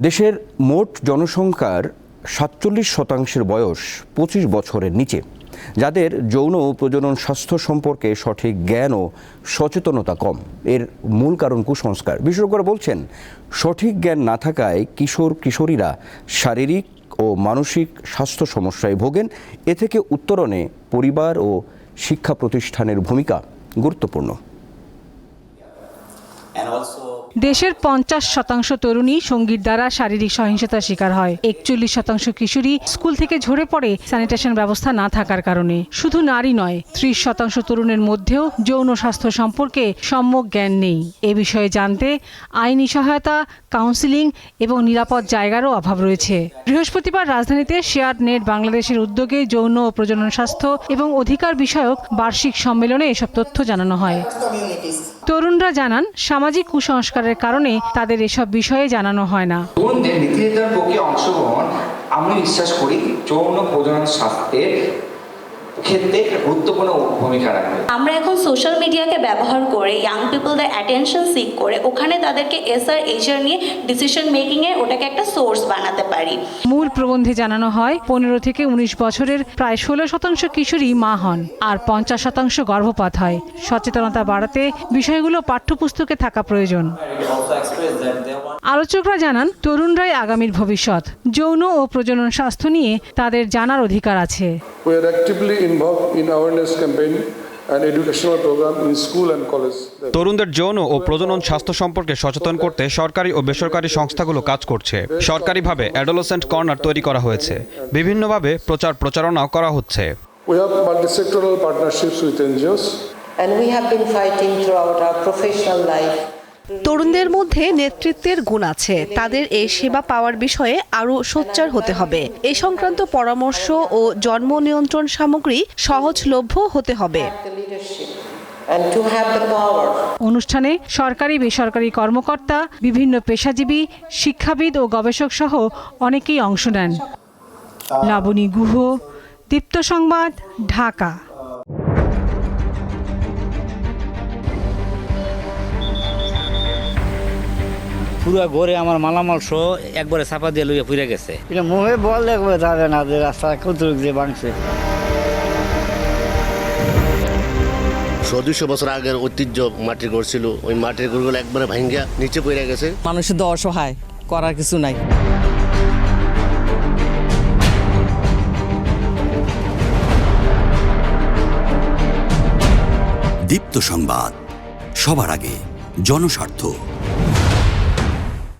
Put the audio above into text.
দেশের মোট জনসংখ্যার সাতচল্লিশ শতাংশের বয়স পঁচিশ বছরের নিচে, যাদের যৌন প্রজনন স্বাস্থ্য সম্পর্কে সঠিক জ্ঞান ও সচেতনতা কম। এর মূল কারণ কুসংস্কার। বিশেষজ্ঞরা বলছেন, সঠিক জ্ঞান না থাকায় কিশোর, কিশোরীরা শারীরিক ও মানসিক স্বাস্থ্য সমস্যায় ভোগেন। এ থেকে উত্তরণে পরিবার ও শিক্ষা প্রতিষ্ঠানের ভূমিকা গুরুত্বপূর্ণ। দেশের পঞ্চাশ শতাংশ তরুণী সঙ্গীর দ্বারা শারীরিক সহিংসতার শিকার হয়। একচল্লিশ শতাংশ কিশোরী স্কুল থেকে ঝরে পড়ে স্যানিটেশন ব্যবস্থা না থাকার কারণে। শুধু নারী নয়, ত্রিশ শতাংশ তরুণের মধ্যেও যৌন স্বাস্থ্য সম্পর্কে সম্যক জ্ঞান নেই। এ বিষয়ে জানতে আইনি সহায়তা, কাউন্সিলিং এবং নিরাপদ জায়গারও অভাব রয়েছে। বৃহস্পতিবার রাজধানীতে শেয়ার নেট বাংলাদেশের উদ্যোগে যৌন ও প্রজনন স্বাস্থ্য এবং অধিকার বিষয়ক বার্ষিক সম্মেলনে এসব তথ্য জানানো হয়। তরুণরা জানান, সামাজিক কুসংস্কারের কারণে তাদের এসব বিষয়ে জানানো হয় না। আমি বিশ্বাস করি, যৌন প্রজনন স্বাস্থ্যের ক্ষেত্রে গুরুত্বপূর্ণ ভূমিকা রাখবে। আমরা এখন সোশ্যাল মিডিয়াকে ব্যবহার করে ইয়াং পিপলদের অ্যাটেনশন সিক করে ওখানে তাদেরকে এসআর এইচআর নিয়ে ডিসিশন মেকিংয়ে ওটাকে একটা সোর্স বানাতে পারি। মূল প্রবন্ধে জানানো হয় পনেরো থেকে উনিশ বছরের প্রায় ষোলো শতাংশ কিশোরী মা হন আর পঞ্চাশ শতাংশ গর্ভপাত হয়। সচেতনতা বাড়াতে বিষয়গুলো পাঠ্যপুস্তকে থাকা প্রয়োজন। আলোচকরা জানান তরুণরাই আগামীর ভবিষ্যৎ। যৌন ও প্রজনন স্বাস্থ্য নিয়ে তাদের জানার অধিকার আছে। We are actively involved in awareness campaign and educational program in school and college. তরুণদের যৌন ও প্রজনন স্বাস্থ্য সম্পর্কে সচেতন করতে সরকারি ও বেসরকারি সংস্থাগুলো কাজ করছে সরকারিভাবে অ্যাডোলসেন্ট কর্নার তৈরি করা হয়েছে বিভিন্নভাবে প্রচার প্রচারণাও করা হচ্ছে We have multi-sectoral partnerships with NGOs. And we have been fighting throughout our professional life. তরুণদের মধ্যে নেতৃত্বের গুণ আছে। তাদের এই সেবা পাওয়ার বিষয়ে আরও সোচ্চার হতে হবে। এ সংক্রান্ত পরামর্শ ও জন্ম নিয়ন্ত্রণ সামগ্রী সহজলভ্য হতে হবে। অনুষ্ঠানে সরকারি, বেসরকারি কর্মকর্তা, বিভিন্ন পেশাজীবী, শিক্ষাবিদ ও গবেষক সহ অনেকেই অংশ নেন। লাবণী গুহ, দীপ্ত সংবাদ, ঢাকা। পুরো ঘরে আমার মালামাল সহ একবারে চাপা দিয়ে লইয়া ফুরে গেছে। এটা মুখে বল দেখবে যাবে না যে রাস্তা কত যে বাংছে দুশো বছর আগের ঐতিহ্য মাটির ঘর ছিল ওই মাটির ঘরগুলো একবারে ভাঙ্গিয়া নিচে পড়ে গেছে। মানুষের তো অসহায় করার কিছু নাই। দীপ্ত সংবাদ সবার আগে জনস্বার্থ।